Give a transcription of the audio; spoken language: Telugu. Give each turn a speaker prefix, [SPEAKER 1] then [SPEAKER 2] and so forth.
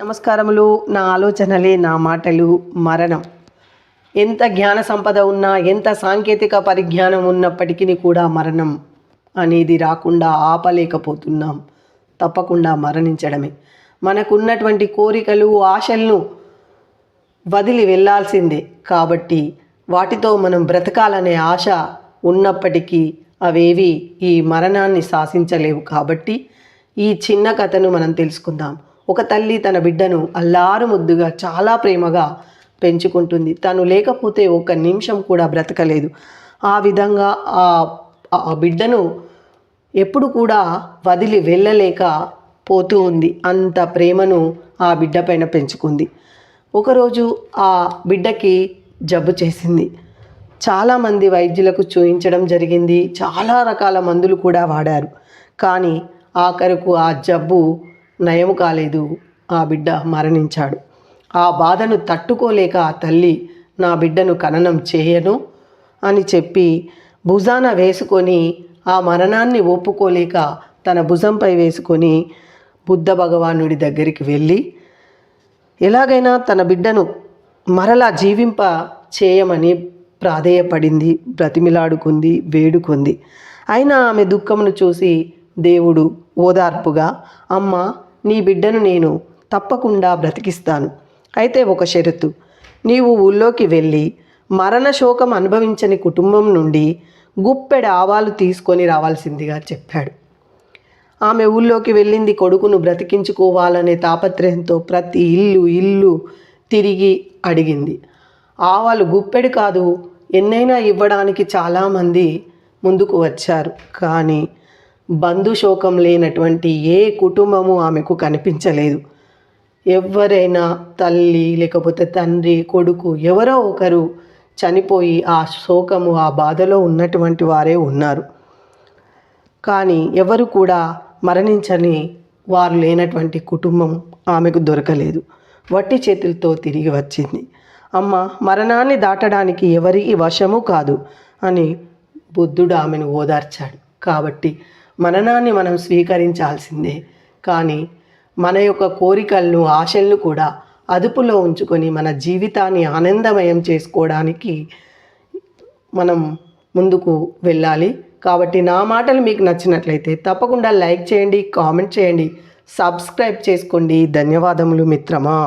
[SPEAKER 1] నమస్కారములు. నా ఆలోచనలే నా మాటలు మరణం. ఎంత జ్ఞాన సంపద ఉన్నా ఎంత సాంకేతిక పరిజ్ఞానం ఉన్నప్పటికీ కూడా మరణం అనేది రాకుండా ఆపలేకపోతున్నాం. తప్పకుండా మరణించడమే. మనకున్నటువంటి కోరికలు ఆశలను వదిలి వెళ్ళాల్సిందే. కాబట్టి వాటితో మనం బ్రతకాలనే ఆశ ఉన్నప్పటికీ అవేవి ఈ మరణాన్ని శాసించలేవు. కాబట్టి ఈ చిన్న కథను మనం తెలుసుకుందాం. ఒక తల్లి తన బిడ్డను అల్లారు ముద్దుగా చాలా ప్రేమగా పెంచుకుంటుంది. తను లేకపోతే ఒక నిమిషం కూడా బ్రతకలేదు. ఆ విధంగా ఆ ఆ బిడ్డను ఎప్పుడు కూడా వదిలి వెళ్ళలేక పోతూ ఉంది. అంత ప్రేమను ఆ బిడ్డ పైన పెంచుకుంది. ఒకరోజు ఆ బిడ్డకి జబ్బు చేసింది. చాలామంది వైద్యులకు చూయించడం జరిగింది. చాలా రకాల మందులు కూడా వాడారు. కానీ ఆఖరకు ఆ జబ్బు నయం కాలేదు. ఆ బిడ్డ మరణించాడు. ఆ బాధను తట్టుకోలేక ఆ తల్లి నా బిడ్డను ఖననం చేయను అని చెప్పి భుజాన వేసుకొని ఆ మరణాన్ని ఒప్పుకోలేక తన భుజంపై వేసుకొని బుద్ధ భగవానుడి దగ్గరికి వెళ్ళి ఎలాగైనా తన బిడ్డను మరలా జీవింప చేయమని ప్రాధేయపడింది బ్రతిమిలాడుకుంది వేడుకుంది. అయినా ఆమె దుఃఖమును చూసి దేవుడు ఓదార్పుగా అమ్మ నీ బిడ్డను నేను తప్పకుండా బ్రతికిస్తాను. అయితే ఒక షరతు. నీవు ఊళ్ళోకి వెళ్ళి మరణ శోకం అనుభవించని కుటుంబం నుండి గుప్పెడ ఆవాలు తీసుకొని రావాల్సిందిగా చెప్పాడు. ఆమె ఊళ్ళోకి వెళ్ళింది కొడుకును బ్రతికించుకోవాలనే తాపత్రయంతో ప్రతి ఇల్లు ఇల్లు తిరిగి అడిగింది. ఆవాలు గుప్పెడు కాదు ఎన్నైనా ఇవ్వడానికి చాలామంది ముందుకు వచ్చారు. కానీ బంధుశోకం లేనటువంటి ఏ కుటుంబము ఆమెకు కనిపించలేదు. ఎవరైనా తల్లి లేకపోతే తండ్రి కొడుకు ఎవరో ఒకరు చనిపోయి ఆ శోకము ఆ బాధలో ఉన్నటువంటి వారే ఉన్నారు. కానీ ఎవరు కూడా మరణించని వారు లేనటువంటి కుటుంబం ఆమెకు దొరకలేదు. వట్టి చేతులతో తిరిగి వచ్చింది. అమ్మ మరణాన్ని దాటడానికి ఎవరికి వశము కాదు అని బుద్ధుడు ఆమెను ఓదార్చాడు. కాబట్టి మననాన్ని మనం స్వీకరించాల్సిందే. కానీ మన యొక్క కోరికలను ఆశలను కూడా అదుపులో ఉంచుకొని మన జీవితాన్ని ఆనందమయం చేసుకోవడానికి మనం ముందుకు వెళ్ళాలి. కాబట్టి నా మాటలు మీకు నచ్చినట్లయితే తప్పకుండా లైక్ చేయండి కామెంట్ చేయండి సబ్స్క్రైబ్ చేసుకోండి. ధన్యవాదములు మిత్రమా.